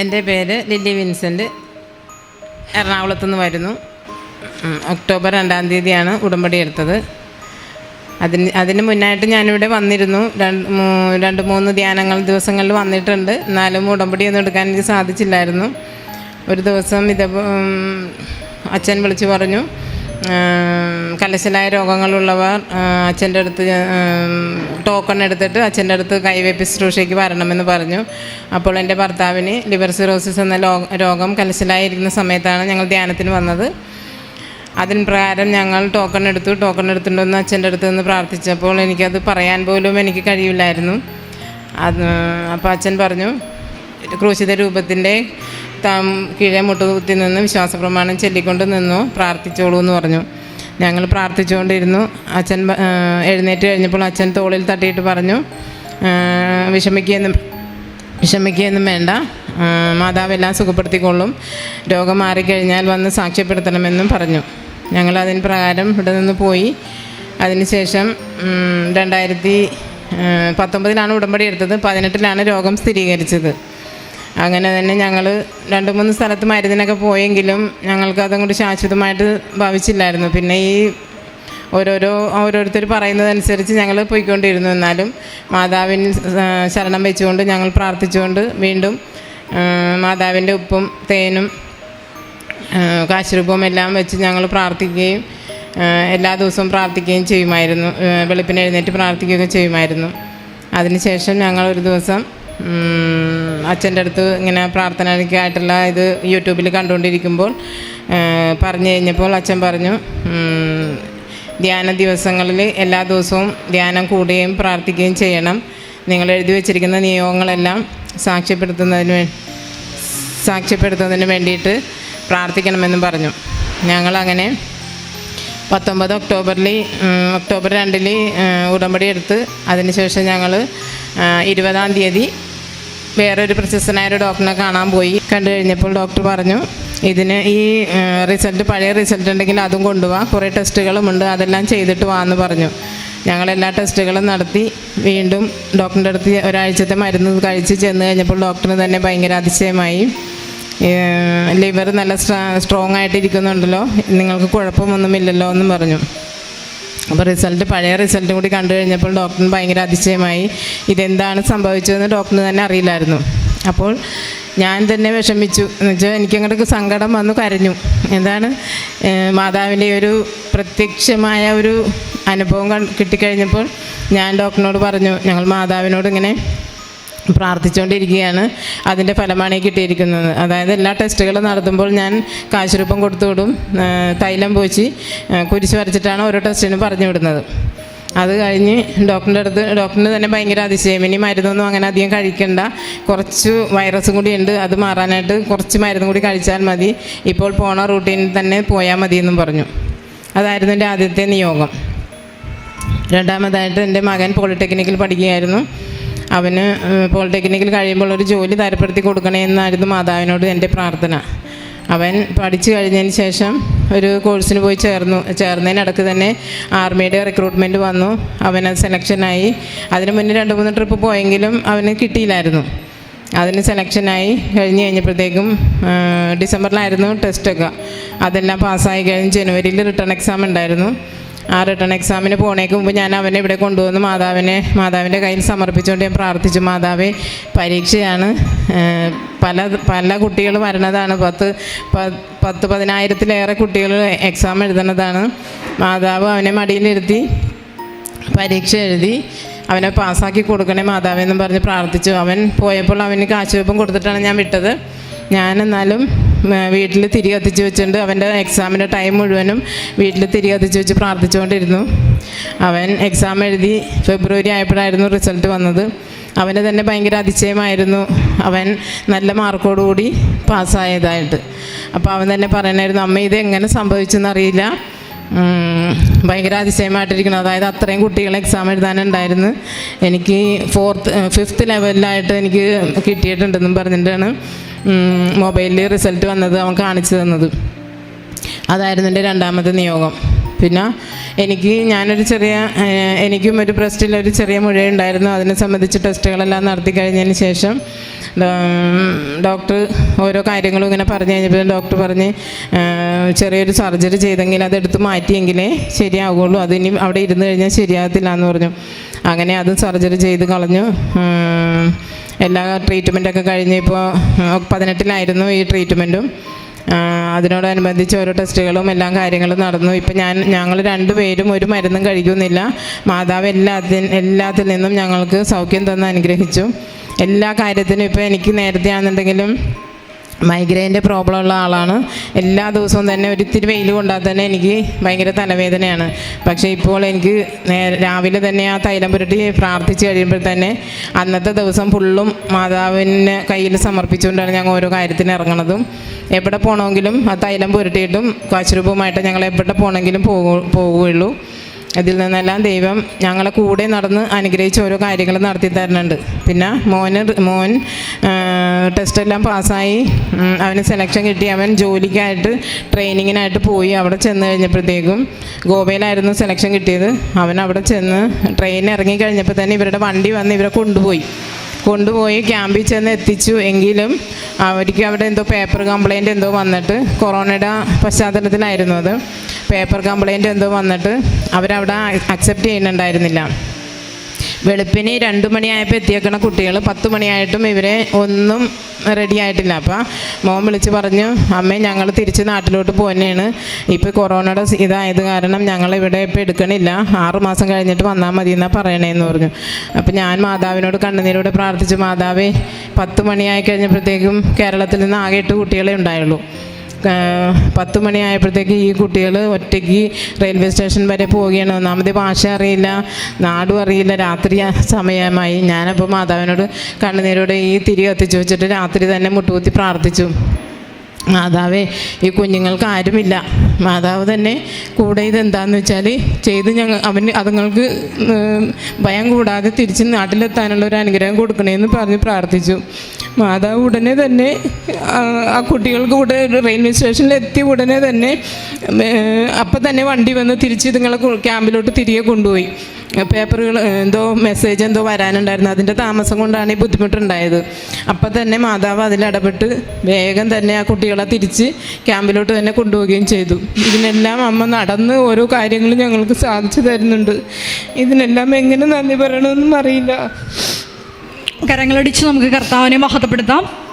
എന്റെ പേര് lily Vincent. എറണാകുളത്തു നിന്ന് വരുന്നു ഒക്ടോബർ രണ്ടാം തീയതിയാണ് ഉടമ്പടി എടുത്തത്. അതിന് അതിന് മുന്നായിട്ട് ഞാനിവിടെ വന്നിരുന്നു. രണ്ട് രണ്ട് മൂന്ന് ധ്യാനങ്ങൾ ദിവസങ്ങളിൽ വന്നിട്ടുണ്ട്. എന്നാലും ഉടമ്പടിയൊന്നും എടുക്കാൻ എനിക്ക് സാധിച്ചില്ലായിരുന്നു. ഒരു ദിവസം ഇത് അച്ഛൻ വിളിച്ചു പറഞ്ഞു കലശലായ രോഗങ്ങളുള്ളവർ അച്ഛന്റെ അടുത്ത് ടോക്കൺ എടുത്തിട്ട് അച്ഛന്റെ അടുത്ത് കൈവയ്പ് ശുശ്രൂഷയ്ക്ക് വരണമെന്ന് പറഞ്ഞു. അപ്പോൾ എന്റെ ഭർത്താവിന് ലിവർ സിറോസിസ് എന്ന രോഗം കലശലായിരിക്കുന്ന സമയത്താണ് ഞങ്ങൾ ധ്യാനത്തിന് വന്നത്. അതിന് പ്രകാരം ഞങ്ങൾ ടോക്കൺ എടുത്തു. ടോക്കൺ എടുത്തിട്ടുണ്ടെന്ന് അച്ഛന്റെ അടുത്ത് നിന്ന് പ്രാർത്ഥിച്ചപ്പോൾ എനിക്കത് പറയാൻ പോലും എനിക്ക് കഴിയില്ലായിരുന്നു. അത് അപ്പോൾ അച്ഛൻ പറഞ്ഞു ക്രൂശിത രൂപത്തിന്റെ താം കീഴെ മുട്ടുകുത്തി നിന്ന് വിശ്വാസപ്രമാണം ചൊല്ലിക്കൊണ്ട് നിന്നു പ്രാർത്ഥിച്ചോളൂ എന്ന് പറഞ്ഞു. ഞങ്ങൾ പ്രാർത്ഥിച്ചുകൊണ്ടിരുന്നു. അച്ഛൻ എഴുന്നേറ്റ് കഴിഞ്ഞപ്പോൾ അച്ഛൻ തോളിൽ തട്ടിയിട്ട് പറഞ്ഞു വിഷമിക്കുകയെന്നും വിഷമിക്കുകയൊന്നും വേണ്ട. മാതാവെല്ലാം സുഖപ്പെടുത്തിക്കൊള്ളും. രോഗം മാറിക്കഴിഞ്ഞാൽ വന്ന് സാക്ഷ്യപ്പെടുത്തണമെന്നും പറഞ്ഞു. ഞങ്ങൾ അതിന് പ്രകാരം ഇവിടെ നിന്ന് പോയി. അതിനുശേഷം രണ്ടായിരത്തി പത്തൊമ്പതിലാണ് ഉടമ്പടി എടുത്തത്. പതിനെട്ടിലാണ് രോഗം സ്ഥിരീകരിച്ചത്. അങ്ങനെ തന്നെ ഞങ്ങൾ രണ്ട് മൂന്ന് സ്ഥലത്ത് മരുന്നിനൊക്കെ പോയെങ്കിലും ഞങ്ങൾക്ക് അതങ്ങോട്ട് ശാശ്വതമായിട്ട് ഭാവിച്ചില്ലായിരുന്നു. പിന്നെ ഈ ഓരോരോ ഓരോരുത്തർ പറയുന്നതനുസരിച്ച് ഞങ്ങൾ പോയിക്കൊണ്ടിരുന്നു. എന്നാലും മാതാവിന് ശരണം വെച്ചുകൊണ്ട് ഞങ്ങൾ പ്രാർത്ഥിച്ചുകൊണ്ട് വീണ്ടും മാതാവിന്റെ ഉപ്പും തേനും കാശുരൂപവും എല്ലാം വെച്ച് ഞങ്ങൾ പ്രാർത്ഥിക്കുകയും എല്ലാ ദിവസവും പ്രാർത്ഥിക്കുകയും ചെയ്യുമായിരുന്നു. വെളുപ്പിന് എഴുന്നേറ്റ് പ്രാർത്ഥിക്കുകയൊക്കെ ചെയ്യുമായിരുന്നു. അതിനുശേഷം ഞങ്ങൾ ഒരു ദിവസം അച്ഛന്റെ അടുത്ത് ഇങ്ങനെ പ്രാർത്ഥനയ്ക്കായിട്ടുള്ള ഇത് യൂട്യൂബിൽ കണ്ടുകൊണ്ടിരിക്കുമ്പോൾ പറഞ്ഞു കഴിഞ്ഞപ്പോൾ അച്ഛൻ പറഞ്ഞു ധ്യാന ദിവസങ്ങളിൽ എല്ലാ ദിവസവും ധ്യാനം കൂടുകയും പ്രാർത്ഥിക്കുകയും ചെയ്യണം. നിങ്ങൾ എഴുതി വച്ചിരിക്കുന്ന നിയോഗങ്ങളെല്ലാം സാക്ഷ്യപ്പെടുത്തുന്നതിന് വേ സാക്ഷ്യപ്പെടുത്തുന്നതിന് വേണ്ടിയിട്ട് പ്രാർത്ഥിക്കണമെന്നും പറഞ്ഞു. ഞങ്ങളങ്ങനെ പത്തൊമ്പത് ഒക്ടോബറിൽ ഒക്ടോബർ രണ്ടിൽ ഉടമ്പടി എടുത്ത് അതിനുശേഷം ഞങ്ങൾ ഇരുപതാം തീയതി വേറൊരു പ്രശസ്തനായ ഒരു ഡോക്ടറിനെ കാണാൻ പോയി. കണ്ടു കഴിഞ്ഞപ്പോൾ ഡോക്ടർ പറഞ്ഞു ഇതിന് ഈ റിസൾട്ട് പഴയ റിസൾട്ട് ഉണ്ടെങ്കിൽ അതും കൊണ്ടുപോവാ കുറേ ടെസ്റ്റുകളുമുണ്ട് അതെല്ലാം ചെയ്തിട്ട് വാ എന്ന് പറഞ്ഞു. ഞങ്ങൾ എല്ലാ ടെസ്റ്റുകളും നടത്തി. വീണ്ടും ഡോക്ടറിന്റെ അടുത്ത് ഒരാഴ്ചത്തെ മരുന്ന് കഴിച്ച് ചെന്ന് കഴിഞ്ഞപ്പോൾ ഡോക്ടറിന് തന്നെ ഭയങ്കര അതിശയമായി. ലിവർ നല്ല സ്ട്രോങ് ആയിട്ടിരിക്കുന്നുണ്ടല്ലോ. നിങ്ങൾക്ക് കുഴപ്പമൊന്നുമില്ലല്ലോ എന്നും പറഞ്ഞു. അപ്പോൾ റിസൾട്ട് പഴയ റിസൾട്ടും കൂടി കണ്ടു കഴിഞ്ഞപ്പോൾ ഡോക്ടറിന് ഭയങ്കര അതിശയമായി. ഇതെന്താണ് സംഭവിച്ചതെന്ന് ഡോക്ടറിന് തന്നെ അറിയില്ലായിരുന്നു. അപ്പോൾ ഞാൻ തന്നെ വിഷമിച്ചു. എന്ന് വെച്ചാൽ എനിക്കങ്ങോട്ട് സങ്കടം വന്നു കരഞ്ഞു. എന്താണ്? മാതാവിന്റെ ഒരു പ്രത്യക്ഷമായ ഒരു അനുഭവം കിട്ടിക്കഴിഞ്ഞപ്പോൾ ഞാൻ ഡോക്ടറിനോട് പറഞ്ഞു ഞങ്ങൾ മാതാവിനോട് ഇങ്ങനെ പ്രാർത്ഥിച്ചുകൊണ്ടിരിക്കുകയാണ്. അതിന്റെ ഫലമാണ് കിട്ടിയിരിക്കുന്നത്. അതായത് എല്ലാ ടെസ്റ്റുകളും നടത്തുമ്പോൾ ഞാൻ കാശുരൂപം കൊടുത്തു വിടും തൈലം പൂച്ചി കുരിശ് വരച്ചിട്ടാണ് ഓരോ ടെസ്റ്റിനും പറഞ്ഞു വിടുന്നത് അത് കഴിഞ്ഞ് ഡോക്ടറിന്റെ അടുത്ത് ഡോക്ടറിന് തന്നെ ഭയങ്കര അതിശയം. ഇനി മരുന്നൊന്നും അങ്ങനെ അധികം കഴിക്കണ്ട. കുറച്ച് വൈറസും കൂടി ഉണ്ട് അത് മാറാനായിട്ട് കുറച്ച് മരുന്നും കൂടി കഴിച്ചാൽ മതി. ഇപ്പോൾ പോണ റൂട്ടീനിൽ തന്നെ പോയാൽ മതി എന്നും പറഞ്ഞു. അതായിരുന്നു എന്റെ ആദ്യത്തെ നിയോഗം. രണ്ടാമതായിട്ട് എന്റെ മകൻ പോളിടെക്നിക്കിൽ പഠിക്കുകയായിരുന്നു. അവന് പോളിടെക്നിക്കിൽ കഴിയുമ്പോൾ ഒരു ജോലി തരപ്പെടുത്തി കൊടുക്കണേ എന്നായിരുന്നു മാതാവിനോട് എന്റെ പ്രാർത്ഥന. അവൻ പഠിച്ചു കഴിഞ്ഞതിന് ശേഷം ഒരു കോഴ്സിന് പോയി ചേർന്നു ചേർന്നതിനിടക്ക് തന്നെ ആർമിയുടെ റിക്രൂട്ട്മെന്റ് വന്നു. അവന് സെലക്ഷനായി അതിന് മുന്നേ രണ്ട് മൂന്ന് ട്രിപ്പ് പോയെങ്കിലും അവന് കിട്ടിയില്ലായിരുന്നു. അതിന് സെലക്ഷനായി കഴിഞ്ഞ് കഴിഞ്ഞപ്പോഴത്തേക്കും ഡിസംബറിലായിരുന്നു ടെസ്റ്റൊക്കെ അതെല്ലാം പാസ്സായി കഴിഞ്ഞ് ജനുവരിയിൽ റിട്ടേൺ എക്സാം ഉണ്ടായിരുന്നു. ആ റിട്ടേൺ എക്സാമിന് പോണേക്ക് മുമ്പ് ഞാൻ അവനെ ഇവിടെ കൊണ്ടുവന്ന് മാതാവിനെ മാതാവിന്റെ കയ്യിൽ സമർപ്പിച്ചുകൊണ്ട് ഞാൻ പ്രാർത്ഥിച്ചു. മാതാവേ പരീക്ഷയാണ് പല പല കുട്ടികൾ വരണതാണ് പത്ത് പത്ത് പതിനായിരത്തിലേറെ കുട്ടികൾ എക്സാം എഴുതുന്നതാണ്. മാതാവ് അവനെ മടിയിലിരുത്തി പരീക്ഷ എഴുതി അവനെ പാസ്സാക്കി കൊടുക്കണേ മാതാവെന്നും പറഞ്ഞ് പ്രാർത്ഥിച്ചു. അവൻ പോയപ്പോൾ അവന് കാശുവെപ്പം കൊടുത്തിട്ടാണ് ഞാൻ വിട്ടത്. ഞാൻ എന്നാലും വീട്ടിൽ തിരി കത്തിച്ച് വെച്ചുകൊണ്ട് അവന്റെ എക്സാമിന്റെ ടൈം മുഴുവനും വീട്ടിൽ തിരി കത്തിച്ച് വെച്ച് പ്രാർത്ഥിച്ചുകൊണ്ടിരുന്നു. അവൻ എക്സാം എഴുതി ഫെബ്രുവരി ആയപ്പോഴായിരുന്നു റിസൾട്ട് വന്നത്. അവന് തന്നെ ഭയങ്കര അതിശയമായിരുന്നു. അവൻ നല്ല മാർക്കോടുകൂടി പാസ്സായതായിട്ട്. അപ്പോൾ അവൻ തന്നെ പറയണമായിരുന്നു അമ്മ ഇത് എങ്ങനെ സംഭവിച്ചെന്നറിയില്ല. ഭയങ്കര അതിശയമായിട്ടിരിക്കുന്നു. അതായത് അത്രയും കുട്ടികൾ എക്സാം എഴുതാനുണ്ടായിരുന്നു. എനിക്ക് ഫോർത്ത് ഫിഫ്ത്ത് ലെവലിലായിട്ട് എനിക്ക് കിട്ടിയിട്ടുണ്ടെന്നും പറഞ്ഞിട്ടാണ് മൊബൈലിൽ റിസൾട്ട് വന്നത് അവൻ കാണിച്ചു തന്നത്. അതായിരുന്നു എന്റെ രണ്ടാമത്തെ നിയോഗം. പിന്നെ എനിക്ക് ഞാനൊരു ചെറിയ എനിക്കും ഒരു ബ്രസ്റ്റിൽ ഒരു ചെറിയ മുഴയുണ്ടായിരുന്നു. അതിനെ സംബന്ധിച്ച് ടെസ്റ്റുകളെല്ലാം നടത്തി കഴിഞ്ഞതിന് ശേഷം ഡോക്ടർ ഓരോ കാര്യങ്ങളും ഇങ്ങനെ പറഞ്ഞു കഴിഞ്ഞപ്പോൾ ഡോക്ടർ പറഞ്ഞ് ചെറിയൊരു സർജറി ചെയ്തെങ്കിൽ അതെടുത്ത് മാറ്റിയെങ്കിലേ ശരിയാവുകയുള്ളൂ. അതിനി അവിടെ ഇരുന്ന് കഴിഞ്ഞാൽ ശരിയാകത്തില്ല എന്ന് പറഞ്ഞു. അങ്ങനെ അത് സർജറി ചെയ്ത് കളഞ്ഞു. എല്ലാ ട്രീറ്റ്മെന്റൊക്കെ കഴിഞ്ഞ് ഇപ്പോൾ പതിനെട്ടിലായിരുന്നു ഈ ട്രീറ്റ്മെന്റും. അതിനോടനുബന്ധിച്ച് ഓരോ ടെസ്റ്റുകളും എല്ലാ കാര്യങ്ങളും നടന്നു. ഇപ്പം ഞാൻ ഞങ്ങൾ രണ്ടുപേരും ഒരു മരുന്നും കഴിക്കുന്നില്ല. മാതാവ് എല്ലാത്തിൽ എല്ലാത്തിൽ നിന്നും ഞങ്ങൾക്ക് സൗഖ്യം തന്ന് അനുഗ്രഹിച്ചു. എല്ലാ കാര്യത്തിനും ഇപ്പോൾ എനിക്ക് നേരത്തെ ആണെന്നുണ്ടെങ്കിലും മൈഗ്രെയിന്റെ പ്രോബ്ലം ഉള്ള ആളാണ്. എല്ലാ ദിവസവും തന്നെ ഒരിത്തിരി വെയിൽ കൊണ്ടാൽ തന്നെ എനിക്ക് ഭയങ്കര തലവേദനയാണ്. പക്ഷേ ഇപ്പോൾ എനിക്ക് രാവിലെ തന്നെ ആ തൈലം പുരട്ടി പ്രാർത്ഥിച്ച് കഴിയുമ്പോൾ തന്നെ അന്നത്തെ ദിവസം ഫുള്ളും മാതാവിന് കയ്യിൽ സമർപ്പിച്ചുകൊണ്ടാണ് ഞങ്ങൾ ഓരോ കാര്യത്തിന് ഇറങ്ങണതും എവിടെ പോകണമെങ്കിലും ആ തൈലം പുരട്ടിയിട്ടും കാശുരൂപമായിട്ട് ഞങ്ങൾ എവിടെ പോകണമെങ്കിലും പോകുകയുള്ളൂ ഇതിൽ നിന്നെല്ലാം ദൈവം ഞങ്ങളെ കൂടെ നടന്ന് അനുഗ്രഹിച്ച് ഓരോ കാര്യങ്ങൾ നടത്തി തരുന്നുണ്ട്. പിന്നെ മോന് മോൻ ടെസ്റ്റെല്ലാം പാസ്സായി. അവന് സെലക്ഷൻ കിട്ടി. അവൻ ജോലിക്കായിട്ട് ട്രെയിനിങ്ങിനായിട്ട് പോയി. അവിടെ ചെന്ന് കഴിഞ്ഞപ്പോഴത്തേക്കും ഗോവയിലായിരുന്നു സെലക്ഷൻ കിട്ടിയത്. അവൻ അവിടെ ചെന്ന് ട്രെയിൻ ഇറങ്ങി കഴിഞ്ഞപ്പോൾ തന്നെ ഇവരുടെ വണ്ടി വന്ന് ഇവരെ കൊണ്ടുപോയി. കൊണ്ടുപോയി ക്യാമ്പിൽ ചെന്ന് എത്തിച്ചു. എങ്കിലും അവർക്ക് അവിടെ എന്തോ പേപ്പർ കംപ്ലൈന്റ് എന്തോ വന്നിട്ട് കൊറോണയുടെ പശ്ചാത്തലത്തിലായിരുന്നു അത്. പേപ്പർ കംപ്ലൈന്റ് എന്തോ വന്നിട്ട് അവരവിടെ അക്സെപ്റ്റ് ചെയ്യുന്നുണ്ടായിരുന്നില്ല. വെളുപ്പിന് രണ്ട് മണിയായപ്പോൾ എത്തിയേക്കണ കുട്ടികൾ പത്ത് മണിയായിട്ടും ഇവരെ ഒന്നും റെഡി ആയിട്ടില്ല. അപ്പം മോൻ വിളിച്ച് പറഞ്ഞു അമ്മേ ഞങ്ങൾ തിരിച്ച് നാട്ടിലോട്ട് പോകുന്നതാണ് ഇപ്പോൾ കൊറോണയുടെ ഇതായത് കാരണം ഞങ്ങൾ ഇവിടെ ഇപ്പോൾ എടുക്കണില്ല. ആറ് മാസം കഴിഞ്ഞിട്ട് വന്നാൽ മതി എന്നാ പറയണേന്ന് പറഞ്ഞു. അപ്പം ഞാൻ മാതാവിനോട് കണ്ണുനീരോട് പ്രാർത്ഥിച്ചു മാതാവേ പത്ത് മണിയായി കഴിഞ്ഞപ്പോഴത്തേക്കും കേരളത്തിൽ നിന്ന് ആകെ എട്ട് കുട്ടികളെ ഉണ്ടായുള്ളൂ. പത്ത് മണിയായപ്പോഴത്തേക്ക് ഈ കുട്ടികൾ ഒറ്റയ്ക്ക് റെയിൽവേ സ്റ്റേഷൻ വരെ പോവുകയാണ്. ഒന്നാമത് ഭാഷ അറിയില്ല നാടും അറിയില്ല. രാത്രി സമയമായി. ഞാനപ്പോൾ മാതാവിനോട് കണ്ണുനീരോടെ ഈ തിരി കത്തിച്ചു വെച്ചിട്ട് രാത്രി തന്നെ മുട്ടുകുത്തി പ്രാർത്ഥിച്ചു. മാതാവേ ഈ കുഞ്ഞുങ്ങൾക്ക് ആരുമില്ല. മാതാവ് തന്നെ കൂടെ ഇതെന്താന്ന് വെച്ചാൽ ചെയ്ത് ഞങ്ങൾ അവന് അതുങ്ങൾക്ക് ഭയം കൂടാതെ തിരിച്ച് നാട്ടിലെത്താനുള്ള ഒരു അനുഗ്രഹം കൊടുക്കണേന്ന് പറഞ്ഞ് പ്രാർത്ഥിച്ചു. മാതാവ് ഉടനെ തന്നെ ആ, കുട്ടികൾക്ക് കൂടെ റെയിൽവേ സ്റ്റേഷനിൽ എത്തിയ ഉടനെ തന്നെ അപ്പം തന്നെ വണ്ടി വന്ന് തിരിച്ച് ഇതുങ്ങളെ ക്യാമ്പിലോട്ട് തിരികെ കൊണ്ടുപോയി. പേപ്പറുകൾ എന്തോ മെസ്സേജ് എന്തോ വരാനുണ്ടായിരുന്നു. അതിന്റെ താമസം കൊണ്ടാണ് ഈ ബുദ്ധിമുട്ടുണ്ടായത്. അപ്പം തന്നെ മാതാവ് അതിലിടപെട്ട് വേഗം തന്നെ ആ കുട്ടികളെ തിരിച്ച് ക്യാമ്പിലോട്ട് തന്നെ കൊണ്ടുപോവുകയും ചെയ്തു. ഇതിനെല്ലാം അമ്മ നടന്ന് ഓരോ കാര്യങ്ങളും ഞങ്ങൾക്ക് സാധിച്ചു തരുന്നുണ്ട്. ഇതിനെല്ലാം എങ്ങനെ നന്ദി പറയണമെന്നും അറിയില്ല. കരങ്ങളടിച്ച് നമുക്ക് കർത്താവിനെ മഹത്വപ്പെടുത്താം.